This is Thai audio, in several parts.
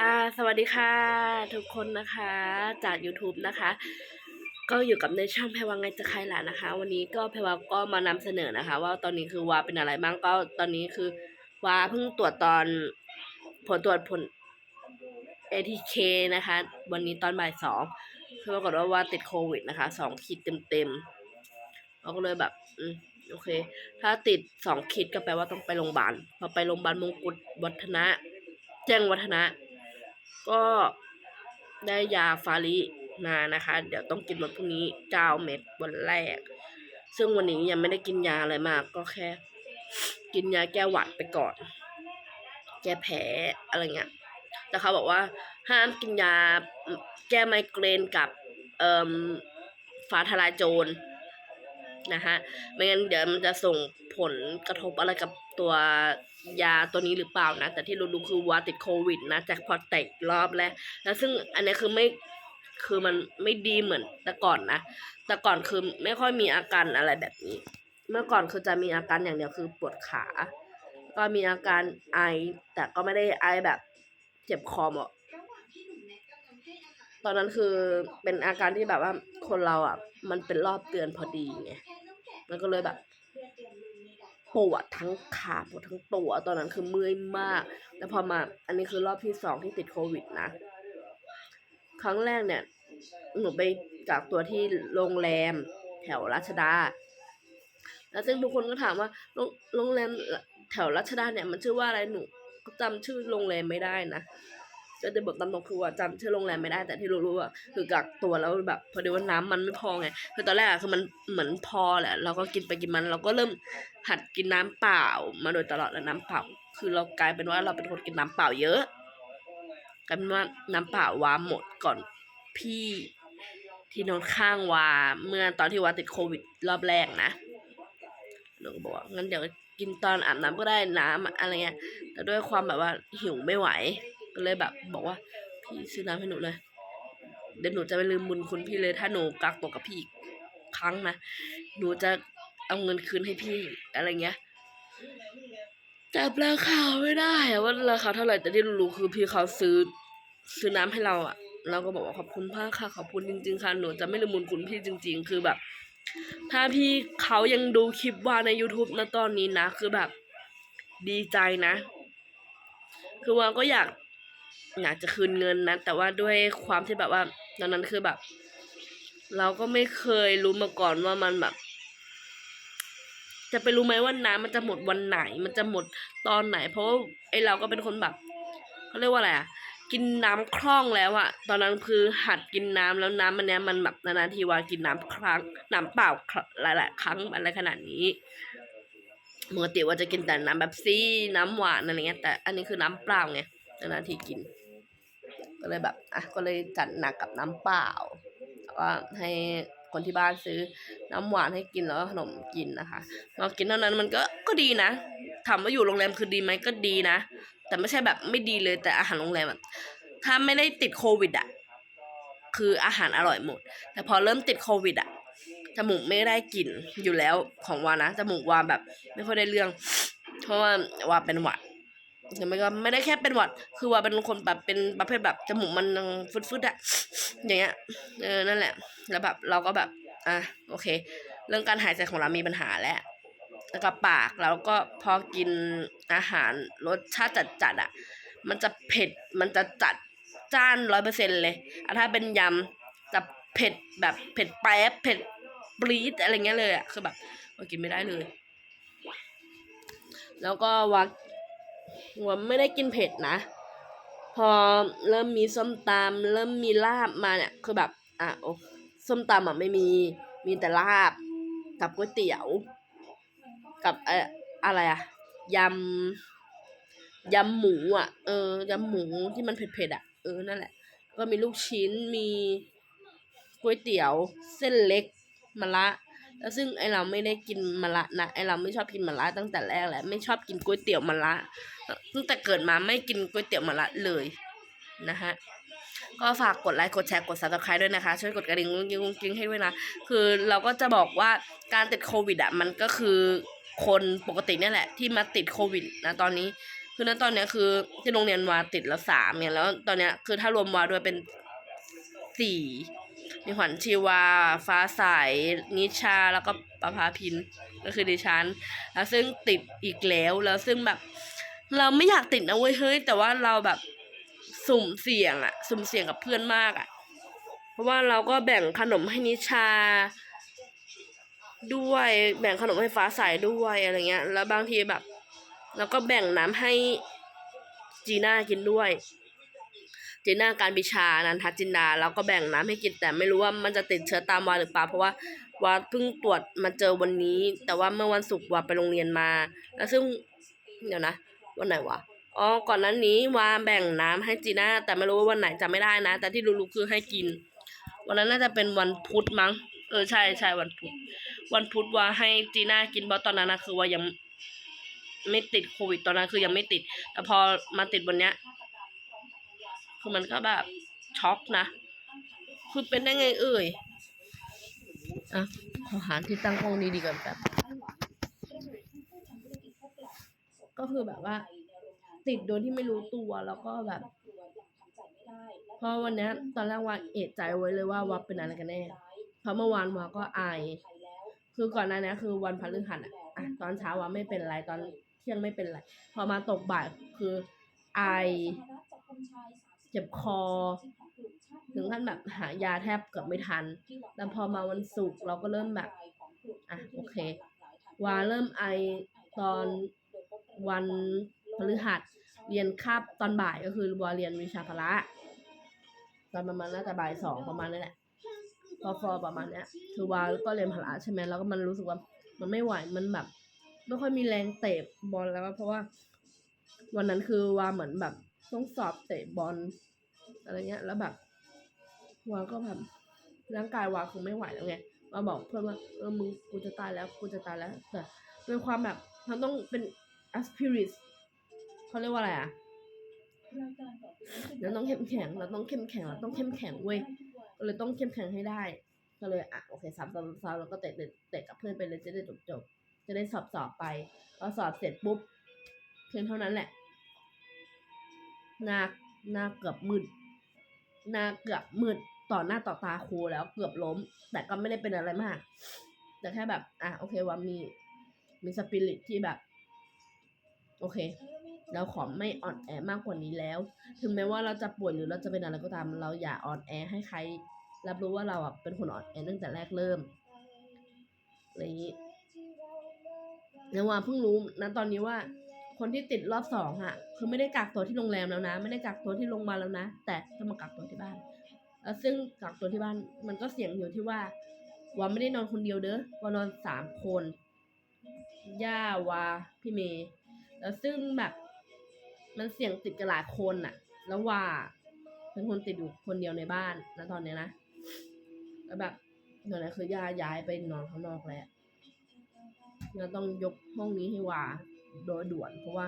อ่าสวัสดีค่ะ ทุกคนนะคะจาก YouTube นะคะ ก็อยู่กับในช่องแพรวังไงจะใครล่ะนะคะ วันนี้ก็แพรวาก็มานำเสนอนะคะ ว่าตอนนี้คือวาเป็นอะไรบ้างก็ตอนนี้คือวาเพิ่งตรวจตอนผลตรวจผล ATK นะคะ วันนี้ตอนบ่ายสองคือปรากฏว่าวาติดโควิดนะคะสองขีดเต็มๆเราก็เลยแบบอืมโอเค ถ้าติดสองขีดก็แปลว่าต้องไปโรงพยาบาลพอไปโรงพยาบาลมงกุฎวัฒนะ แจ้งวัฒนะ ก็ได้ยาฟาริมานะคะ เดี๋ยวต้องกินวันพรุ่งนี้เก้าเม็ดวันแรก ซึ่งวันนี้ยังไม่ได้กินยาอะไรมาก ก็แค่ กินยาแก้หวัดไปก่อน แก้แพ้อะไรเงี้ยแต่เขาบอกว่า ห้ามกินยาแก้ไมเกรนกับเอ่อฟ้าทลายโจรนะฮะไม่งั้นเดี๋ยวมันจะส่งผลกระทบอะไรกับตัว ยาตัวนี้หรือเปล่านะ แต่ที่รู้ๆคือว่าติดโควิดนะแจากพอตแตกรอบแล้ว แล้วซึ่งอันนี้คือไม่คือมันไม่ดีเหมือนแต่ก่อนนะ แต่ก่อนคือไม่ค่อยมีอาการอะไรแบบนี้ เมื่อก่อนคือจะมีอาการอย่างเดียวคือปวดขา ก็มีอาการไอ แต่ก็ไม่ได้ไอแบบเจ็บคอหมดตอนนั้นคือเป็นอาการที่แบบว่าคนเราอะ มันเป็นรอบเตือนพอดีไง มันก็เลยแบบ ปวดทั้งขาปวดทั้งตัวตอนนั้นคือเมื่อยมาก แต่พอมาอันนี้คือรอบที่สองที่ติดโควิดนะ ครั้งแรกเนี่ย หนูไปกักตัวที่โรงแรมแถวรัชดา แล้วซึ่งทุกคนก็ถามว่าโรงงแรมแถวรัชดาเนี่ยมันชื่อว่าอะไรหนูก็จำชื่อโรงแรมไม่ได้นะ ก็จะบอกตามตรงคือว่าจำชื่อโรงแรมไม่ได้แต่ที่รู้ๆอะคือกักตัวแล้วแบบพอดีว่าน้ำมันไม่พอไงคือตอนแรกคือมันเหมือนพอแหละเราก็กินไปกินมันเราก็เริ่มหัดกินน้ำเปล่ามาโดยตลอดแล้วน้ำเปล่า คือเรากลายเป็นว่าเราเป็นคนกินน้ำเปล่าเยอะกลายเป็นว่าน้ำเปล่าวาหมดก่อนพี่ที่นอนข้างวาเมื่อตอนที่วาติดโควิดรอบแรกนะหนูก็บอกว่างั้นเดี๋ยวกินตอนอาบน้ำก็ได้น้ำอะไรเงี้ยแต่ด้วยความแบบว่าหิวไม่ไหว ก็เลยแบบบอกว่า พี่ซื้อน้ำให้หนูเลย เดี๋ยวหนูจะไปลืมบุญคุณพี่เลยถ้าหนูกักตัวกับพี่อีกครั้งนะหนูจะเอาเงินคืนให้พี่อะไรเงี้ยจับราคาไม่ได้ว่าราคาเท่าไหร่แต่ที่รู้คือพี่เขาซื้อซื้อน้ำให้เราอะเราก็บอกว่าขอบคุณมากค่ะขอบคุณจริง ๆค่ะหนูจะไม่ลืมบุญคุณพี่จริง ๆ คือแบบ ถ้าพี่เขายังดูคลิปว่าใน YouTube นะตอนนี้นะ คือแบบดีใจนะ คือว่าก็อยาก อยากจะคืนเงินนะแต่ว่าด้วยความที่แบบว่าตอนนั้นคือแบบ เราก็ไม่เคยรู้มาก่อนว่ามันแบบ จะไปรู้ไหมว่าน้ำมันจะหมดวันไหน มันจะหมดตอนไหน เพราะว่าไอเราก็เป็นคนแบบเขาเรียกว่าอะไรอะกินน้ำคล่องแล้วอะตอนนั้นคือหัดกินน้ำแล้วน้ำมันเนี้ยมันแบบนานๆทีว่ากินน้ำครั้งน้ำเปล่าหลายๆครั้งอะไรขนาดนี้ปกติว่าจะกินแต่น้ำแบบซี่น้ำหวานอะไรเงี้ยแต่อันนี้คือน้ำเปล่าไงนานๆทีกิน ก็เลยแบบอะก็เลยจัดหนักกับน้ำเปล่าแล้วก็ให้คนที่บ้านซื้อน้ำหวานให้กินแล้วก็ขนมกินนะคะเรากินเท่านั้นมันก็ก็ดีนะถามว่าอยู่โรงแรมคือดีไหมก็ดีนะ แต่ไม่ใช่แบบไม่ดีเลยแต่อาหารโรงแรมถ้าไม่ได้ติดโควิดอะคืออาหารอร่อยหมด แต่พอเริ่มติดโควิดอะจมูกไม่ได้กลิ่นอยู่แล้วของวานะจมูกวาแบบไม่ค่อยได้เรื่อง เพราะว่าวาเป็นหวัด แต่ไม่ก็ไม่ได้แค่เป็นหวัด คือว่าเป็นคนแบบเป็นประเภทแบบจมูกมันยังฟืดๆอะอย่างเงี้ย เออ นั่นแหละ แล้วแบบเราก็แบบ อะ โอเค เรื่องการหายใจของเรามีปัญหาแล้วแล้วก็ปากแล้วก็พอกินอาหารรสชาติจัดๆอะ มันจะเผ็ด มันจะจัดจ้านร้อยเปอร์เซ็นเลยอะถ้าเป็นยำจะเผ็ดแบบเผ็ดแป๊บเผ็ดปรี๊ดอะไรเงี้ยเลยอะ คือแบบกินไม่ได้เลย แล้วก็วัก หัวไม่ได้กินเผ็ดนะ พอเริ่มมีส้มตำเริ่มมีลาบมาเนี่ยคือแบบอะโอ้ส้มตำอะไม่มีมีแต่ลาบ กับก๋วยเตี๋ยว กับเอ่ออะไรอะยำยำหมูอะ เออยำหมูที่มันเผ็ดๆอะเออนั่นแหละ ก็มีลูกชิ้นมีก๋วยเตี๋ยว เส้นเล็กมะระ แล้วซึ่งไอเราไม่ได้กินมะระนะไอเราไม่ชอบกินมะระตั้งแต่แรกแหละไม่ชอบกินก๋วยเตี๋ยวมะระตั้งแต่เกิดมาไม่กินก๋วยเตี๋ยวมะระเลยนะฮะก็ฝากกดไลค์กดแชร์กด subscribe ด้วยนะคะ ช่วยกดกระดิ่งกุ้งกิ้งกุ้งกิ้งให้ด้วยนะ คือเราก็จะบอกว่าการติดโควิดอะมันก็คือคนปกติเนี่ยแหละ ที่มาติดโควิดนะตอนนี้ คือณตอนเนี้ยคือที่โรงเรียนวาติดแล้วสามเนี่ยแล้วตอนเนี้ยคือถ้ารวมวาด้วยเป็นสี่ มีขวัญชีวา ฟ้าใสนิชาแล้วก็ประภาพินก็คือดิฉัน แล้วซึ่งติดอีกแล้วแล้วซึ่งแบบ เราไม่อยากติดนะเว้ยเฮ้ยแต่ว่าเราแบบสุ่มเสี่ยงอะสุ่มเสี่ยงกับเพื่อนมากอะเพราะว่าเราก็แบ่งขนมให้นิชา ด้วยแบ่งขนมให้ฟ้าใสด้วยอะไรเงี้ย แล้วบางทีแบบแล้วก็แบ่งน้ำให้จีน่ากินด้วย จีน่าการบิชานันทจินดาแล้วก็แบ่งน้ำให้กินแต่ไม่รู้ว่ามันจะติดเชื้อตามวาหรือเปล่าเพราะว่าวาเพิ่งตรวจมาเจอวันนี้ แต่ว่าเมื่อวันศุกร์วาไปโรงเรียนมา แล้วซึ่งเดี๋ยวนะ วันไหนวะอ๋อก่อนนั้นนี้วาแบ่งน้ำให้จีน่าแต่ไม่รู้ว่าวันไหนจำไม่ได้นะ แต่ที่รู้ๆคือให้กิน วันนั้นน่าจะเป็นวันพุธมั้งเออใช่ใช่วันพุธวันพุธวาให้จีน่ากินเพราะตอนนั้นนะคือว่ายังไม่ติดโควิดตอนนั้นคือยังไม่ติด แต่พอมาติดวันเนี้ย คือมันก็แบบช็อกนะคือเป็นได้ไงเอ่ยอะขอหาที่ตั้งกล้องดีๆก่อนแบบก็คือแบบว่า ติดโดยที่ไม่รู้ตัวแล้วก็แบบเพราะวันนี้ตอนแรกว่าเอะใจไว้เลยว่าว่าเป็นอะไรกันแน่เพราะเมื่อวานวาก็ไอคือก่อนหน้านี้คือวันพฤหัสอะตอนเช้าว่าไม่เป็นไรตอนเที่ยงไม่เป็นไร พอมาตกบ่ายคือไอ เจ็บคอ ถึงขั้นแบบหายาแทบเกือบไม่ทัน แล้วพอมาวันศุกร์เราก็เริ่มแบบ อะโอเค วาเริ่มไอตอนวันพฤหัส เรียนคาบตอนบ่ายก็คือวาเรียนวิชาพละ ตอนประมาณน่าจะบ่ายสองประมาณนี้แหละพอฟอประมาณเนี้ย คือวาก็เรียนพละใช่ไหมแล้วก็มันรู้สึกว่ามันไม่ไหวมันแบบ ไม่ค่อยมีแรงเตะบอลแล้วเพราะว่า วันนั้นคือวาเหมือนแบบ ต้องสอบเตะบอลอะไรเงี้ย แล้วแบบวาก็แบบร่างกายวาคงไม่ไหวแล้วไงวาบอกเพื่อนว่าเออมึงกูจะตายแล้วกูจะตายแล้วแต่ด้วยความแบบมันต้องเป็น aspirit เขาเรียกว่าอะไรอะเราต้องเข้มแข็งเราต้องเข้มแข็งเราต้องเข้มแข็งเว้ยก็เลยต้องเข้มแข็งให้ได้ ก็เลยอะโอเคสามสามสามแล้วก็เตะเตะเตะกับเพื่อนไปเลยจะได้จบจบจะได้สอบสอบไปพอสอบเสร็จปุ๊บเพียงเท่านั้นแหละ หน้าหน้าเกือบมืดหน้าเกือบมืดต่อหน้าต่อตาครูแล้วเกือบล้ม แต่ก็ไม่ได้เป็นอะไรมาก แต่แค่แบบ อะโอเคว่ามีมีสปิริตที่แบบ โอเค เราขอไม่อ่อนแอมากกว่านี้แล้ว ถึงแม้ว่าเราจะป่วยหรือเราจะเป็นอะไรก็ตาม เราอย่าอ่อนแอให้ใคร รับรู้ว่าเราอะเป็นคนอ่อนแอตั้งแต่แรกเริ่มอะไรอย่างนี้แล้วว่าเพิ่งรู้นะตอนนี้ว่า คนที่ติดรอบสองอะคือไม่ได้กักตัวที่โรงแรมแล้วนะ ไม่ได้กักตัวที่โรงพยาบาลแล้วนะ แต่ต้องมากักตัวที่บ้านแล้วซึ่งกักตัวที่บ้านมันก็เสี่ยงอยู่ที่ว่าว่าไม่ได้นอนคนเดียวเด้อว่านอนสามคนย่าวาพี่เมย์แล้วซึ่งแบบมันเสี่ยงติดกันหลายคนน่ะแล้วว่าเป็นคนติดอยู่คนเดียวในบ้านนะตอนเนี้ยนะแล้วแบบตอนนี้คือย่าย้ายไปนอนข้างนอกแล้วเราต้องยกห้องนี้ให้ว่า โดยด่วน เพราะว่า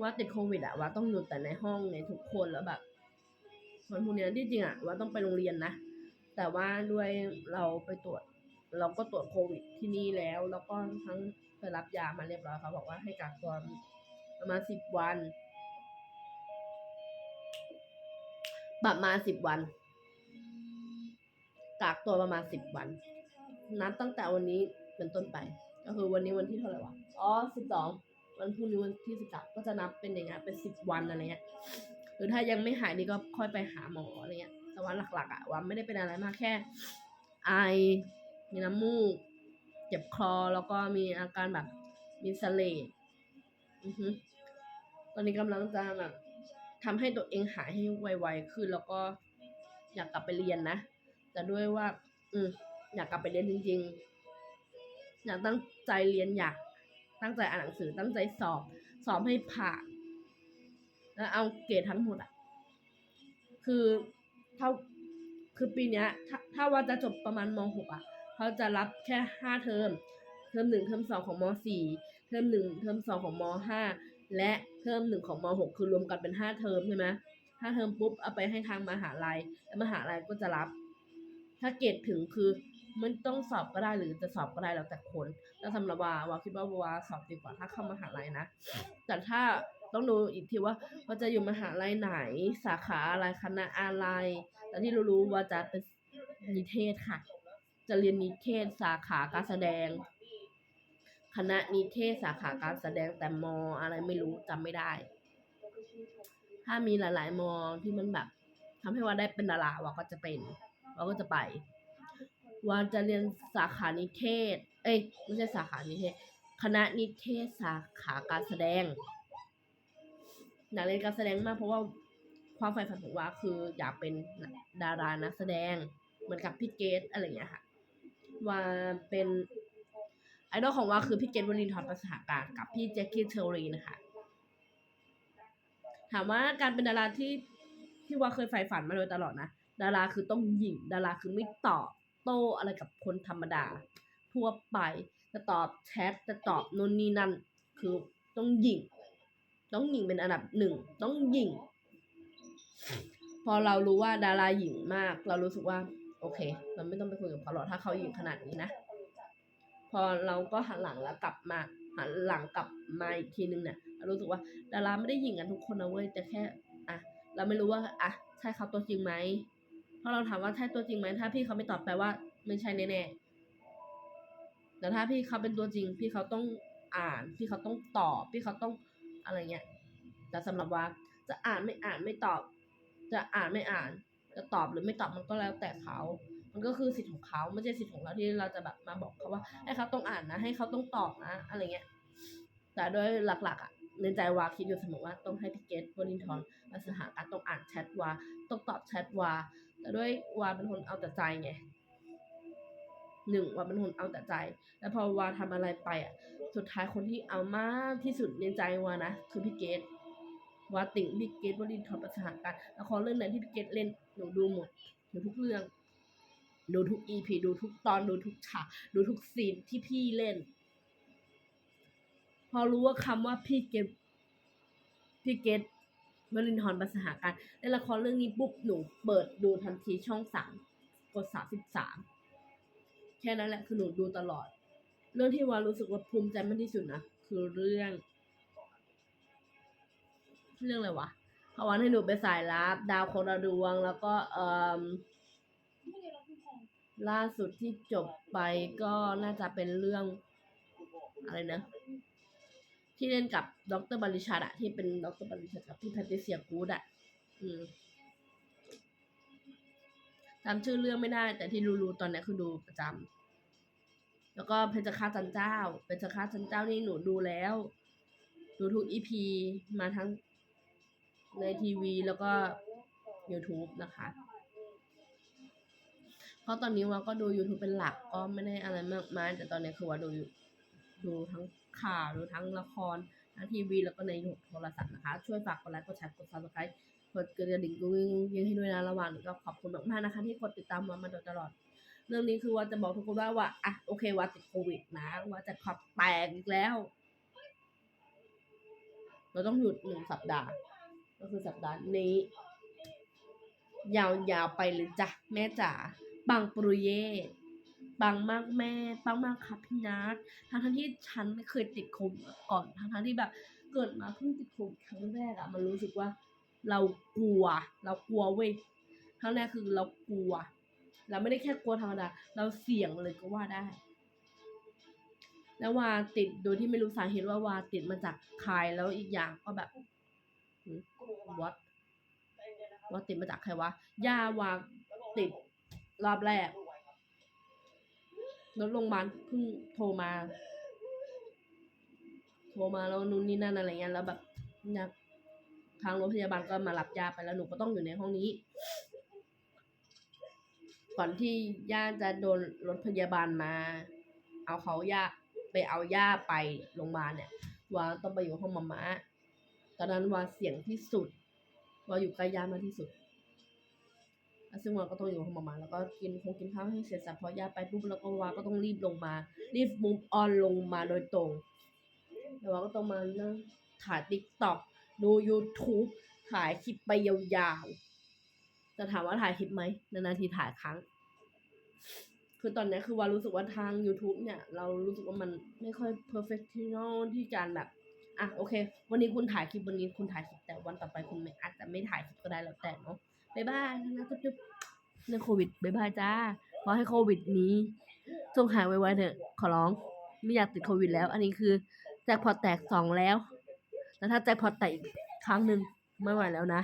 ว่าติดโควิดอะว่าต้องอยู่แต่ในห้องในทุกคนแล้วแบบคนพวกเนี้ยที่จริงอะว่าต้องไปโรงเรียนนะแต่ว่าด้วยเราไปตรวจ เราก็ตรวจโควิดที่นี่แล้ว แล้วก็ทั้งไปรับยามาเรียบร้อยเขาบอกว่าให้กักตัวประมาณสิบวันประมาณสิบวันกักตัวประมาณสิบวัน นับตั้งแต่วันนี้เป็นต้นไป ก็คือวันนี้วันที่เท่าไหร่วะ อ๋อสิบสอง วันพรุ่งนี้วันที่สิบสามก็จะนับเป็นอย่างเงี้ยเป็นสิบวันอะไรเงี้ย หรือถ้ายังไม่หายดีก็ค่อยไปหาหมออะไรเงี้ย แต่ว่าหลักๆอะว่าไม่ได้เป็นอะไรมากแค่ ไอ มีน้ำมูก เจ็บคอ แล้วก็มีอาการแบบมีเสลดอือฮึตอนนี้กำลังจะแบบทำให้ตัวเองหายให้ไวๆขึ้นแล้วก็อยากกลับไปเรียนนะ แต่ด้วยว่า อืมอยากกลับไปเรียนจริง ๆ อยากตั้งใจเรียนอยาก ตั้งใจอ่านหนังสือ ตั้งใจสอบ สอบให้ผ่าน แล้วเอาเกรดทั้งหมดอะ คือเท่าคือปีเนี้ย ถ้าถ้าว่าจะจบประมาณมหกอะเขาจะรับแค่ห้าเทอม เทอมหนึ่งเทอมสองของมสี่เทอมหนึ่งเทอมสองของมห้าและเทอมหนึ่งของมหกคือรวมกันเป็นห้าเทอมใช่ไหมห้าเทอมปุ๊บเอาไปให้ทางมหาลัย แล้วมหาลัยก็จะรับ ถ้าเกรดถึงคือ มันต้องสอบก็ได้หรือจะสอบก็ได้แล้วแต่คนแต่สำหรับวาวาคิดว่าวาสอบดีกว่าถ้าเข้ามหาลัยนะ แต่ถ้าต้องดูอีกทีว่าว่าจะอยู่มหาลัยไหน สาขาอะไรคณะอะไรแต่ที่รู้ๆว่าจะเป็นนิเทศค่ะ จะเรียนนิเทศสาขาการแสดง คณะนิเทศสาขาการแสดงแต่มออะไรไม่รู้จำไม่ได้ ถ้ามีหลาย ๆ มอที่มันแบบทำให้ว่าได้เป็นดาราว่าก็จะเป็นว่าก็จะไป วาจะเรียนสาขานิเทศ เอ้ยไม่ใช่สาขานิเทศ คณะนิเทศสาขาการแสดงอยากเรียนการแสดงมากเพราะว่าความใฝ่ฝันของวาคืออยากเป็นดารานักแสดง เหมือนกับพี่เกตอะไรเงี้ยค่ะวาเป็นไอดอลของวาคือพี่เกตวรินทร์ประสาการกับพี่แจ็คกี้เทอรีนะคะถามว่าการเป็นดาราที่ที่ว่าเคยใฝ่ฝันมาโดยตลอดนะ ดาราคือต้องหยิงดาราคือไม่ตอบ โต้อะไรกับคนธรรมดา ทั่วไปจะตอบแชทจะตอบนู่นนี่นั่น คือต้องยิง ต้องยิงเป็นอันดับหนึ่งต้องยิง พอเรารู้ว่าดาราหญิงมาก เรารู้สึกว่า โอเค เราไม่ต้องไปคุยกับเขาหรอกถ้าเขาหญิงขนาดนี้นะ พอเราก็หันหลังแล้วกลับมาหันหลังกลับมาอีกทีนึงเนี่ยเรารู้สึกว่า ดาราไม่ได้หญิงกันทุกคนนะเว้ยแต่แค่ อะ เราไม่รู้ว่า อะ ใช่เขาตัวจริงไหม พราะเราถามว่าใช่ตัวจริงไหมถ้าพี่เขาไม่ตอบแปลว่า ไม่ใช่แน่ๆแต่ถ้าพี่เขาเป็นตัวจริง พี่เขาต้องอ่าน พี่เขาต้องตอบ พี่เขาต้องอะไรเงี้ยแต่สำหรับว่าจะอ่านไม่อ่านไม่ตอบ จะอ่านไม่อ่าน จะตอบหรือไม่ตอบมันก็แล้วแต่เขามันก็คือสิทธิ์ของเขาไม่ใช่สิทธิ์ของเราที่เราจะแบบมาบอกเขาว่า ให้เขาต้องอ่านนะ ให้เขาต้องตอบนะ อะไรเงี้ย แต่โดยหลักๆอะในใจวาคิดอยู่เสมอว่าต้องให้พี่เกตบรินทร์มาสหาการต้องอ่านแชทวา ต้องตอบแชทวา แต่ด้วยวาเป็นคนเอาแต่ใจไงหนึ่งวาเป็นคนเอาแต่ใจ แล้วพอวาทำอะไรไปอะ สุดท้ายคนที่เอามากที่สุดในใจวานะคือพี่เกตวาติ่งพี่เกตบรินทร์ประสหาการละครเรื่องไหนที่พี่เกตเล่นหนูดูหมดดูทุกเรื่อง ดูทุกอีพีดูทุกตอนดูทุกฉากดูทุกซีนที่พี่เล่น พอรู้ว่าคำว่าพี่เกตพี่เกต วรินทร์ประสหาการในละครเรื่องนี้ปุ๊บหนูเปิดดูทันทีช่องสามกดสามสิบสามแค่นั้นแหละคือหนูดูตลอด เรื่องที่วารู้สึกว่าภูมิใจมากที่สุดนะคือเรื่อง เรื่องอะไรวะเขาวันให้หนูไปสายลับดาวคนละดวง แล้วก็เอ่อล่าสุดที่จบไปก็น่าจะเป็นเรื่องอะไรนะ ที่เล่นกับดรบริชาดะที่เป็นดรบริชาดกับพี่แพทริเซียกูดอะอืมจำชื่อเรื่องไม่ได้ แต่ที่รู้ๆตอนนี้คือดูประจำแล้วก็เพชรฆาตจันเจ้าเพชรฆาตจันเจ้านี่หนูดูแล้ว ดูทุกอีพีมาทั้งในทีวีแล้วก็ YouTube นะคะเพราะตอนนี้ว่าก็ดู YouTube เป็นหลักก็ไม่ได้อะไรมากมายแต่ตอนนี้คือว่าดูอยู่ดูทั้ง ข่าวดูทั้งละครทั้งทีวีแล้วก็ในโทรศัพท์นะคะ ช่วยฝากกดไลค์กดแชร์กด subscribe กดกระดิ่งกุ้งยิงให้ด้วยนะระหว่างนี้ก็ขอบคุณมากๆนะคะ ที่กดติดตามมามาโดยตลอด เรื่องนี้คือว่าจะบอกทุกคนว่าว่าอะโอเคว่าติดโควิดนะว่าจะขับแตกอีกแล้ว เราต้องหยุดหนึ่งสัปดาห์ ก็คือสัปดาห์นี้ ยาวๆไปเลยจ้ะแม่จ๋าปังปรุเย่ ปังมากแม่ปังมากครับพี่นัททั้งทั้งที่ฉันไม่เคยติดโควิดมาก่อนทั้งทั้งที่แบบเกิดมาเพิ่งติดโควิดครั้งแรกอะมันรู้สึกว่า เรากลัว เรากลัวเว้ยครั้งแรกคือเรากลัว เราไม่ได้แค่กลัวธรรมดาเราเสี่ยงเลยก็ว่าได้ แล้ววาติดโดยที่ไม่รู้สาเหตุว่าวาติดมาจากใครแล้วอีกอย่างก็แบบวัดว่าติดมาจากใครวะย่าวาติดรอบแรก รถโรงพยาบาลเพิ่งโทรมา โทรมาแล้วนู่นนี่นั่นอะไรเงี้ยแล้วแบบนี่ยทางรถพยาบาลก็มารับยาไปแล้วหนูก็ต้องอยู่ในห้องนี้ ก่อนที่ย่าจะโดนรถพยาบาลมา เอาเขาย่าไปเอาย่าไปโรงพยาบาลเนี่ยวาต้องไปอยู่ห้องมาม่าตอนนั้นวาเสี่ยงที่สุดวาอยู่ใกล้ย่ามากที่สุด ซึ่งวาก็ต้องอยู่ห้องมามาแล้วก็กินคงกินข้าวให้เสร็จสับพอย่าไปปุ๊บแล้วก็วาก็ต้องรีบลงมา รีบมุมออนลงมาโดยตรงแล้ววาก็ต้องมาเนั่งถ่ายติ๊กต็อกดู YouTube ถ่ายคลิปไปยาวๆจะถามว่าถ่ายคลิปไหมนานๆทีถ่ายครั้ง คือตอนนี้คือวารู้สึกว่าทาง YouTube เนี่ย เรารู้สึกว่ามันไม่ค่อย professional ที่การแบบอะโอเค วันนี้คุณถ่ายคลิปวันนี้คุณถ่ายคลิปแต่วันต่อไปคุณไม่อาจจะไม่ถ่ายคลิปก็ได้แล้วแต่เนาะ บ๊ายบายนะจุ๊บเรื่องโควิดบ๊ายบายจ้าขอให้โควิดนี้จงหายไวๆเถอะขอร้อง ไม่อยากติดโควิดแล้ว อันนี้คือแจ็คพอตแตกสองแล้ว แล้วถ้าแจ็คพอตแตกอีกครั้งหนึ่งไม่ไหวแล้วนะ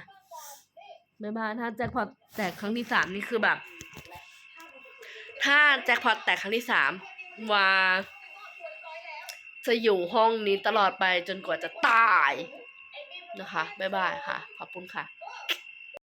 บ๊ายบายถ้าแจ็คพอตแตกครั้งที่สามนี่คือแบบ ถ้าแจ็คพอตแตกครั้งที่สามว่าจะอยู่ห้องนี้ตลอดไปจนกว่าจะตายนะคะบ๊ายบายค่ะ ขอบคุณค่ะ